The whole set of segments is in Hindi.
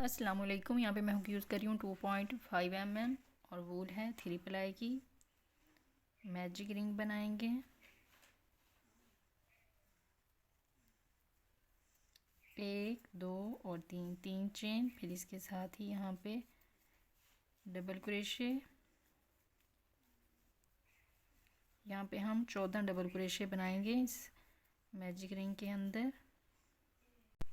अस्सलाम वालेकुम यहाँ पे मैं हुक यूज़ कर रही हूँ two point five M M और वूल है थ्री प्लाई की। मैजिक रिंग बनाएँगे। एक, दो और तीन तीन चेन, फिर इसके साथ ही यहाँ पे डबल क्रेशे यहाँ पे हम चौदह डबल क्रेशे बनाएँगे इस मैजिक रिंग के अंदर।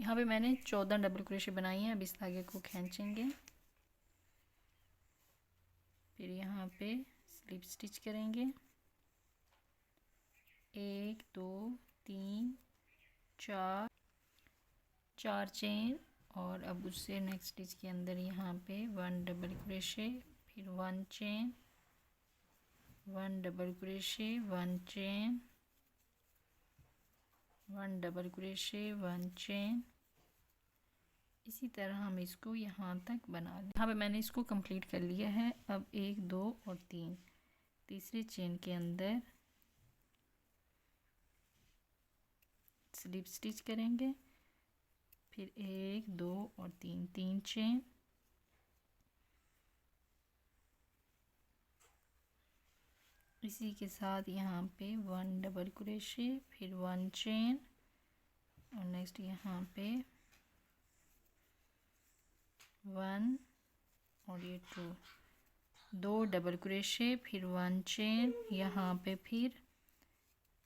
यहाँ पे मैंने चौदह डबल क्रोशे बनाई हैं, अब इस धागे को खींचेंगे। फिर यहाँ पे स्लिप स्टिच करेंगे। एक, दो, तीन, चार चार चेन और अब उससे नेक्स्ट स्टिच के अंदर यहाँ पे वन डबल क्रोशे फिर one chain one double crochet one chain one double crochet, one chain. इसी तरह हम इसको यहाँ तक बना लें। यहाँ पे मैंने इसको कंप्लीट कर लिया है। अब एक, दो और तीन। तीसरे चेन के अंदर स्लिप स्टिच करेंगे। फिर एक, दो और तीन। तीन चेन। इसी के साथ यहाँ पे वन डबल क्रोशे फिर वन चेन और नेक्स्ट यहाँ पे वन और ये टू दो डबल क्रोशे फिर वन चेन यहाँ पे फिर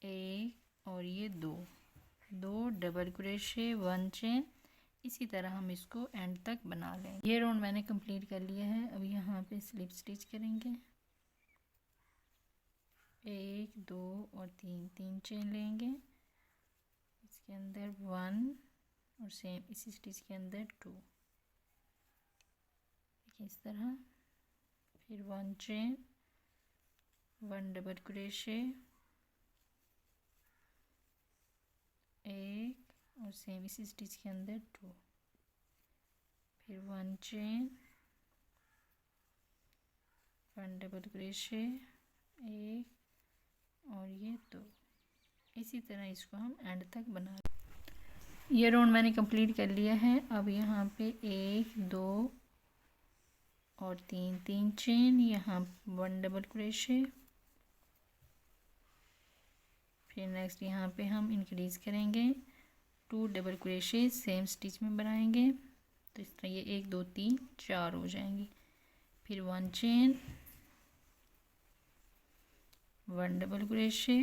एक और ये दो. दो डबल क्रोशे वन चेन इसी तरह हम इसको एंड तक बना लें ये राउंड मैंने कंप्लीट कर लिया है. अब यहाँ पे स्लिप स्टिच करेंगे. एक, दो और तीन तीन चेन लेंगे। इसके अंदर वन और सेम इसी स्टिच के अंदर टू इस तरह। फिर one chain one double crochet एक और सेम इसी स्टिच के अंदर टू फिर one chain one double crochet एक और ये दो इसी तरह इसको हम एंड तक बना ये राउंड मैंने कंप्लीट कर लिया है। अब यहाँ पे एक, दो और तीन तीन चेन यहाँ वन डबल क्रेशे फिर नेक्स्ट यहाँ पे हम इंक्रीज करेंगे। Two double crochet same stitch में बनाएँगे। तो इस तरह ये एक, दो, तीन, चार हो जाएँगे। फिर one chain one double crochet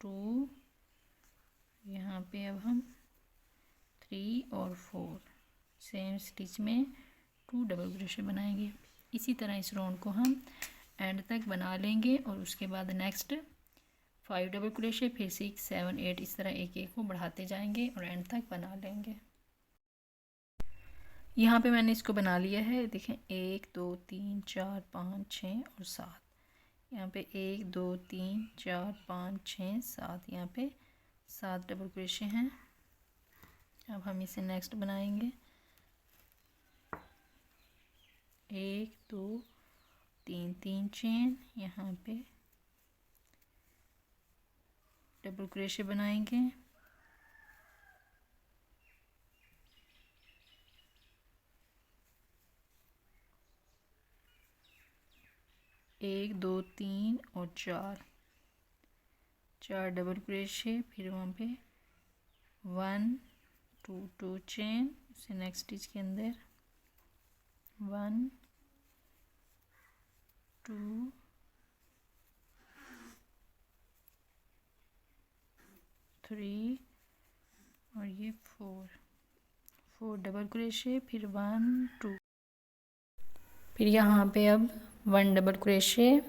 two यहाँ पे अब हम थ्री और फोर सेम स्टिच में टू डबल क्रेशे बनाएँगे. इसी तरह इस राउंड को हम एंड तक बना लेंगे और उसके बाद नेक्स्ट फाइव डबल क्रेशे फिर सिक्स सेवन एट इस तरह एक एक को बढ़ाते जाएँगे और एंड तक बना लेंगे. यहाँ पे मैंने इसको बना लिया है. देखें, एक, दो, तीन, चार, पाँच, छः और सात. यहाँ पे एक, दो, तीन, चार, पाँच, छः, सात, यहाँ पे सात डबल क्रोशे हैं। अब हम इसे नेक्स्ट बनाएँगे। एक, दो, तीन तीन चेन यहाँ पे डबल क्रोशे बनाएँगे। एक, दो, तीन और चार। चार डबल क्रोशे फिर वहाँ पे वन टू टू चेन उसे नेक्स्ट स्टिच के अंदर वन टू थ्री और ये फोर फोर डबल क्रोशे फिर वन टू फिर यहाँ पे अब one double crochet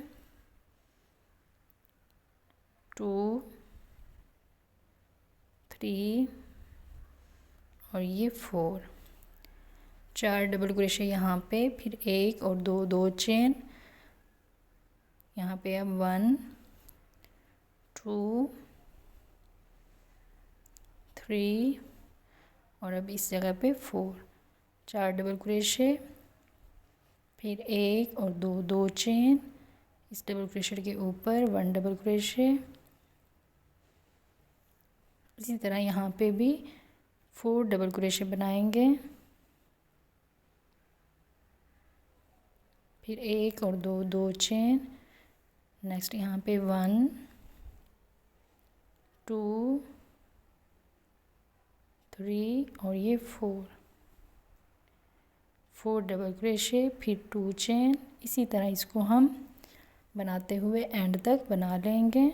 two, three, और ये फोर। चार डबल क्रेशे यहाँ पे, फिर एक और दो दो चेन। यहाँ पे अब वन, टू, थ्री, और अब इस जगह पे फोर। चार डबल क्रेशे फिर एक और दो दो चेन। इस डबल क्रेशर के ऊपर वन डबल क्रेशे इसी तरह यहाँ पे भी फोर डबल क्रेशे बनाएँगे। फिर एक और दो दो चेन। नेक्स्ट यहाँ पे वन टू थ्री और ये फोर फोर डबल क्रेशे, फिर टू चेन। इसी तरह इसको हम बनाते हुए एंड तक बना लेंगे।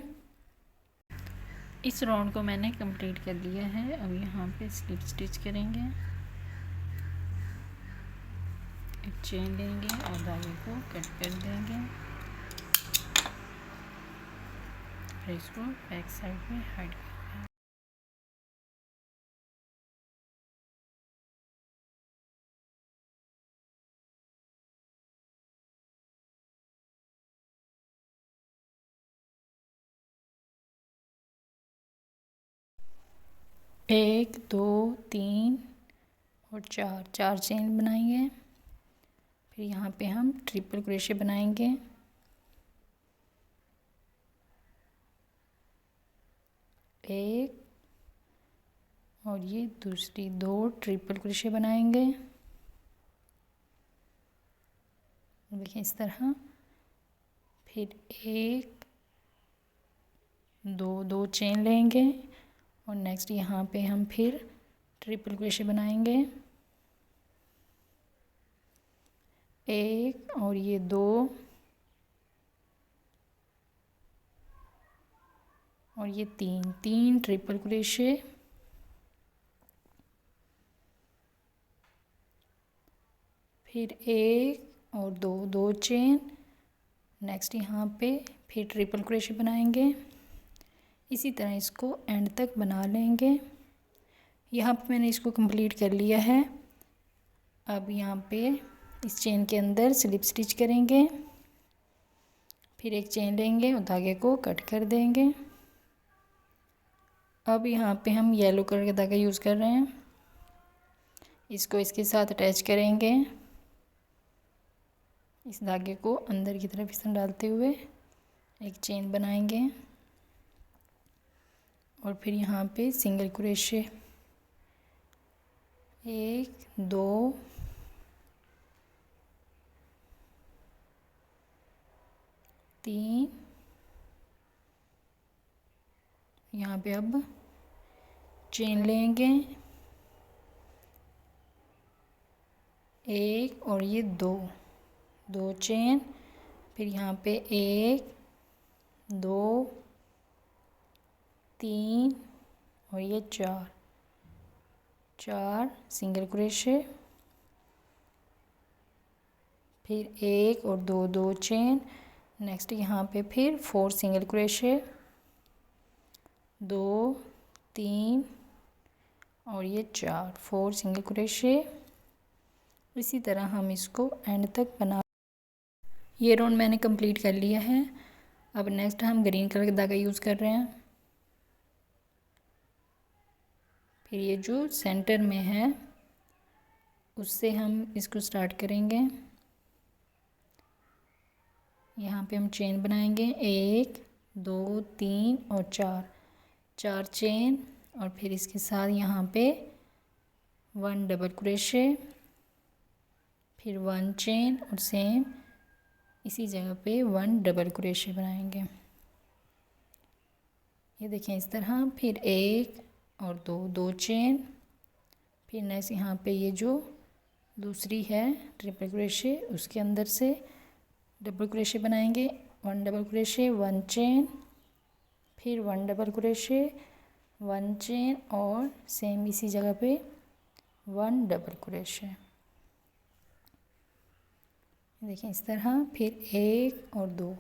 इस राउंड को मैंने कंप्लीट कर लिया है। अब यहाँ पे स्लिप स्टिच करेंगे। एक चेन लेंगे और धागे को कट कर देंगे। फिर इसको बैक साइड में हाइड एक, दो, तीन और चार चार चेन बनाएँगे। फिर यहाँ पे हम ट्रिपल क्रोशे बनाएँगे। एक और ये दूसरी दो ट्रिपल क्रोशे बनाएँगे। देखिए इस तरह। फिर एक, दो दो चेन लेंगे। और नेक्स्ट यहाँ पे हम फिर ट्रिपल क्रोशे बनाएँगे। एक और ये दो। और ये तीन तीन ट्रिपल क्रोशे फिर एक और दो दो चेन नेक्स्ट यहाँ पे फिर ट्रिपल क्रोशे बनाएँगे। इसी तरह इसको एंड तक बना लेंगे। यहाँ पे मैंने इसको कंप्लीट कर लिया है। अब यहाँ पे इस चेन के अंदर स्लिप स्टिच करेंगे। फिर एक चेन लेंगे और धागे को कट कर देंगे। अब यहाँ पे हम येलो कलर का धागा यूज़ कर रहे हैं। इसको इसके साथ अटैच करेंगे। इस धागे को अंदर की तरफ़ इस डालते हुए एक चेन बनाएँगे। और फिर यहाँ पे सिंगल क्रोशे एक, दो, तीन। यहाँ पे अब चेन लेंगे। एक और ये दो दो चेन फिर यहाँ पे एक, दो तीन और ये चार। चार, सिंगल क्रोशे फिर एक और दो दो चेन। नेक्स्ट यहाँ पे फिर फोर सिंगल क्रोशे दो, तीन और ये चार फोर सिंगल क्रोशे इसी तरह हम इसको एंड तक बना ये राउंड मैंने कंप्लीट कर लिया है। अब नेक्स्ट हम ग्रीन कलर का धागा यूज़ कर रहे हैं। फिर ये जो सेंटर में है, उससे हम इसको स्टार्ट करेंगे। यहाँ पे हम चेन बनाएँगे। एक, दो, तीन और चार। चार चेन और फिर इसके साथ यहाँ पे वन डबल क्रोशे फिर वन चेन और सेम इसी जगह पे वन डबल क्रोशे बनाएँगे। ये देखें इस तरह, फिर एक और दो दो चेन फिर नेक्स्ट यहाँ पे ये जो दूसरी है ट्रिपल क्रोशे उसके अंदर से डबल क्रोशे बनाएँगे। One double crochet one chain फिर one double crochet one chain और सेम इसी जगह पे वन डबल क्रोशे देखिए इस तरह, फिर एक और दो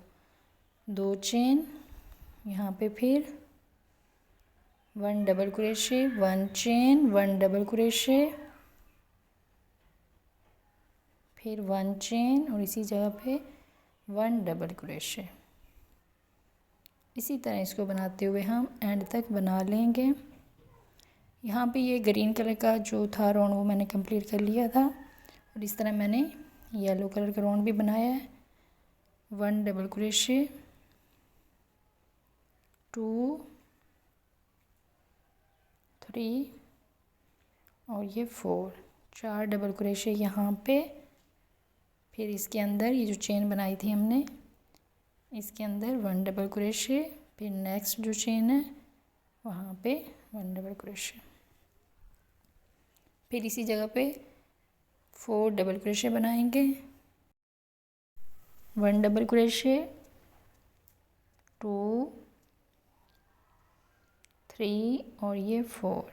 दो चेन यहाँ पे फिर one double crochet one chain one double crochet फिर वन चेन और इसी जगह पे वन डबल क्रोशे इसी तरह इसको बनाते हुए हम एंड तक बना लेंगे। यहाँ पे ये ग्रीन कलर का जो था राउंड वो मैंने कंप्लीट कर लिया था। और इस तरह मैंने येलो कलर का राउंड भी बनाया है। One double crochet two three और ये फोर चार डबल क्रोशे यहाँ पे। फिर इसके अंदर ये जो चेन बनाई थी हमने, इसके अंदर वन डबल क्रोशे फिर नेक्स्ट जो चेन है, वहाँ पे वन डबल क्रोशे फिर इसी जगह पे फोर डबल क्रोशे बनाएँगे। One double crochet two three और ये फोर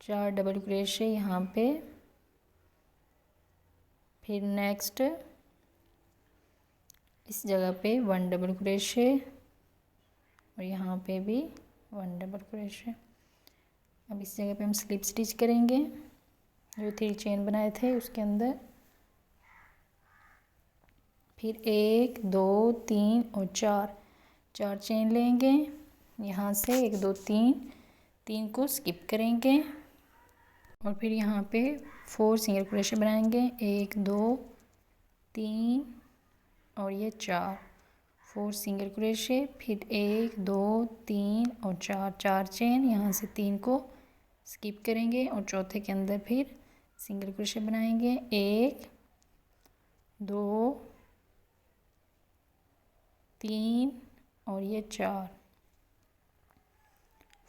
चार डबल क्रोशे यहाँ पे. फिर नेक्स्ट इस जगह पे वन डबल क्रोशे और यहाँ पे भी वन डबल क्रोशे अब इस जगह पे हम स्लिप स्टिच करेंगे. जो थ्री चेन बनाए थे उसके अंदर. फिर एक, दो, तीन और चार. चार चेन लेंगे. यहाँ से एक, दो, तीन तीन को स्किप करेंगे और फिर यहाँ पे फोर सिंगल क्रोशे बनाएँगे। एक, दो, तीन और ये चार। फोर सिंगल क्रोशे फिर एक, दो, तीन और चार चार चेन यहाँ से तीन को स्किप करेंगे और चौथे के अंदर फिर सिंगल क्रोशे बनाएँगे। एक, दो, तीन और ये चार।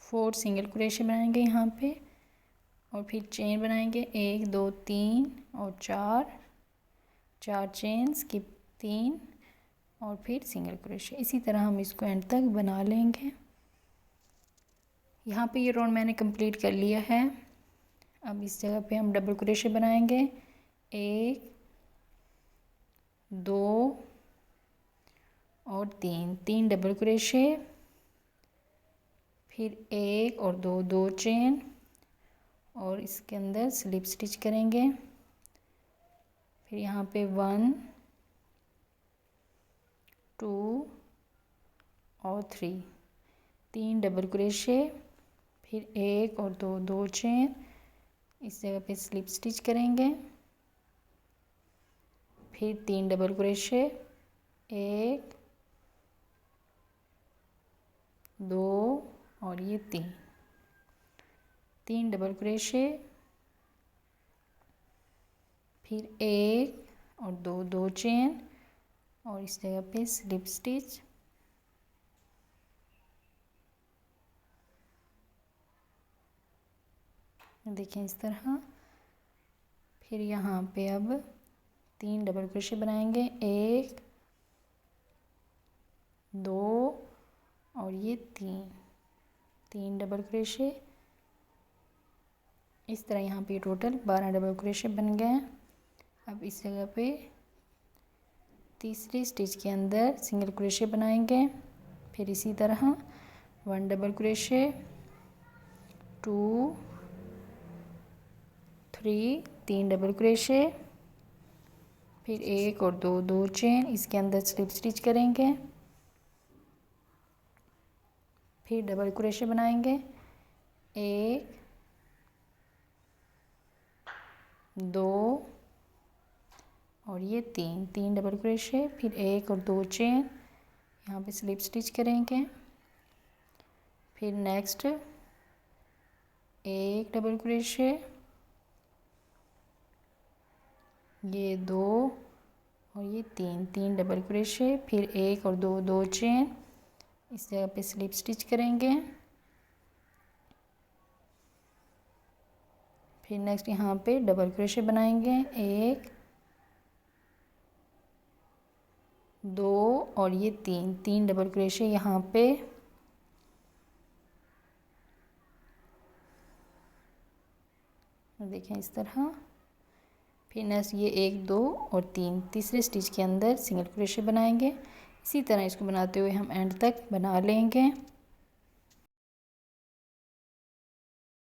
फोर सिंगल क्रोशे बनाएँगे यहाँ पे और फिर चेन बनाएँगे एक, दो, तीन और चार चार चेन, स्किप तीन और फिर सिंगल क्रोशे इसी तरह हम इसको एंड तक बना लेंगे। यहाँ पे ये राउंड मैंने कंप्लीट कर लिया है। अब इस जगह पे हम डबल क्रोशे बनाएँगे। एक, दो और तीन। तीन डबल क्रोशे फिर एक और दो दो चेन और इसके अंदर स्लिप स्टिच करेंगे। फिर यहाँ पे वन टू और थ्री तीन डबल क्रोशे फिर एक और दो दो चेन इस जगह पे स्लिप स्टिच करेंगे। फिर तीन डबल क्रोशे एक, दो और ये तीन। तीन डबल क्रेशे फिर एक और दो दो चेन और इस जगह पे स्लिप स्टिच देखें इस तरह। फिर यहाँ पे अब तीन डबल क्रोशे बनाएँगे। एक, दो और ये तीन। तीन डबल क्रेशे इस तरह यहाँ पे टोटल बारह डबल क्रेशे बन गए हैं। अब इस जगह पे तीसरी स्टिच के अंदर सिंगल क्रेशे बनाएँगे। फिर इसी तरह one double crochet two three तीन डबल क्रेशे फिर एक और दो दो चेन इसके अंदर स्लिप स्टिच करेंगे। फिर डबल क्रोशे बनाएँगे। एक, दो और ये तीन तीन डबल क्रोशे फिर एक और दो चेन यहाँ पे स्लिप स्टिच करेंगे। फिर नेक्स्ट एक डबल क्रोशे ये दो और ये तीन तीन डबल क्रोशे फिर एक और दो दो चेन इस जगह पे स्लिप स्टिच करेंगे। फिर नेक्स्ट यहाँ पे डबल क्रोशे बनाएँगे। एक, दो और ये तीन तीन डबल क्रोशे यहाँ पे। देखें इस तरह। फिर नेक्स्ट ये एक, दो और तीन, तीसरे स्टिच के अंदर सिंगल क्रोशे बनाएँगे। इसी तरह इसको बनाते हुए हम एंड तक बना लेंगे।